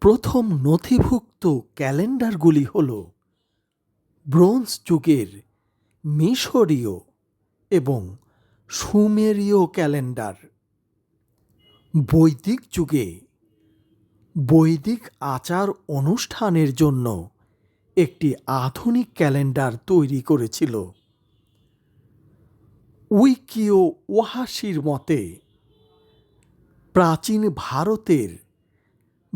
প্রথম নথিভুক্ত ক্যালেন্ডারগুলি হল ব্রোঞ্জ যুগের মিশরীয় এবং সুমেরীয় ক্যালেন্ডার। বৈদিক যুগে বৈদিক আচার অনুষ্ঠানের জন্য একটি আধুনিক ক্যালেন্ডার তৈরি করেছিল। উইকিও ওহাসির মতে প্রাচীন ভারতের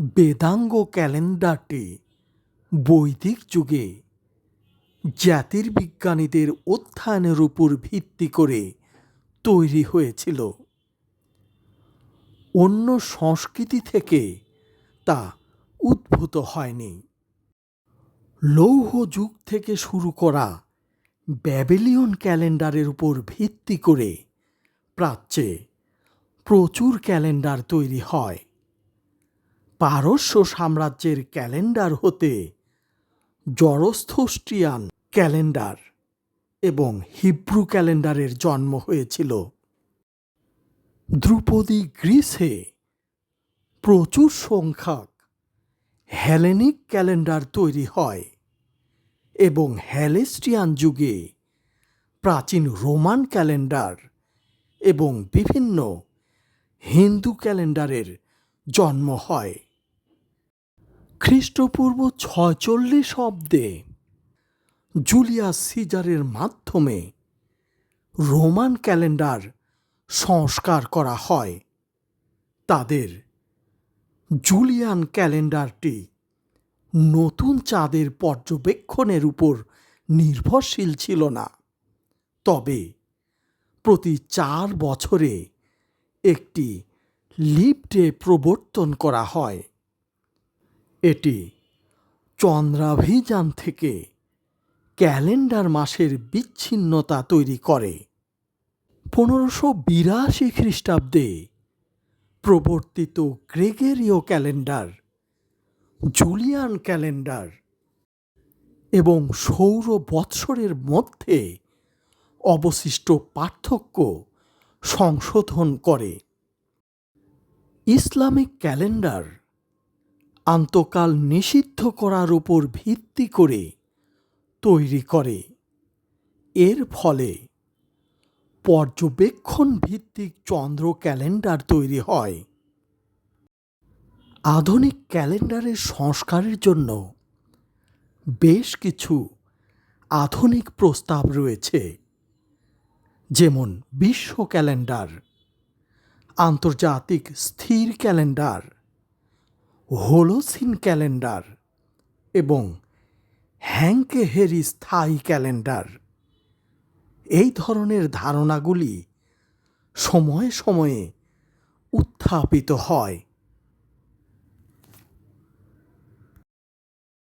বেদাঙ্গ ক্যালেন্ডারটি বৈদিক যুগে জাতির বিজ্ঞানীদের অধ্যয়নের উপর ভিত্তি করে তৈরি হয়েছিল। অন্য সংস্কৃতি থেকে তা উদ্ভূত হয়নি। লৌহ যুগ থেকে শুরু করা ব্যাবিলিয়ন ক্যালেন্ডারের উপর ভিত্তি করে প্রাচ্যে প্রচুর ক্যালেন্ডার তৈরি হয়। পারস্য সাম্রাজ্যের ক্যালেন্ডার হতে জরস্থোস্ট্রিয়ান ক্যালেন্ডার এবং হিব্রু ক্যালেন্ডারের জন্ম হয়েছিল। ধ্রুপদী গ্রিসে প্রচুর সংখ্যক হেলেনিক ক্যালেন্ডার তৈরি হয় এবং হ্যালেস্টিয়ান যুগে প্রাচীন রোমান ক্যালেন্ডার এবং বিভিন্ন হিন্দু ক্যালেন্ডারের জন্ম হয়। খ্রিস্টপূর্ব ছয়চল্লিশ অব্দে জুলিয়াস সিজারের মাধ্যমে রোমান ক্যালেন্ডার সংস্কার করা হয়। তাদের জুলিয়ান ক্যালেন্ডারটি নতুন চাঁদের পর্যবেক্ষণের উপর নির্ভরশীল ছিল না। তবে প্রতি চার বছরে একটি লিপ ডে প্রবর্তন করা হয়। এটি চন্দ্রাভিযান থেকে ক্যালেন্ডার মাসের বিচ্ছিন্নতা তৈরি করে। পনেরোশো বিরাশি খ্রিস্টাব্দে প্রবর্তিত গ্রেগেরীয় ক্যালেন্ডার, জুলিয়ান ক্যালেন্ডার এবং সৌর বৎসরের মধ্যে অবশিষ্ট পার্থক্য সংশোধন করে। ইসলামিক ক্যালেন্ডার আন্তকাল নিষিদ্ধ করার উপর ভিত্তি করে তৈরি করে। এর ফলে পর্যবেক্ষণ ভিত্তিক চন্দ্র ক্যালেন্ডার তৈরি হয়। আধুনিক ক্যালেন্ডারের সংস্কারের জন্য বেশ কিছু আধুনিক প্রস্তাব রয়েছে, যেমন বিশ্ব ক্যালেন্ডার, আন্তর্জাতিক স্থির ক্যালেন্ডার হোলোসিন ক্যালেন্ডার এবং হ্যাংকে হেরি স্থায়ী ক্যালেন্ডার। এই ধরনের ধারণাগুলি সময়ে সময়ে উত্থাপিত হয়।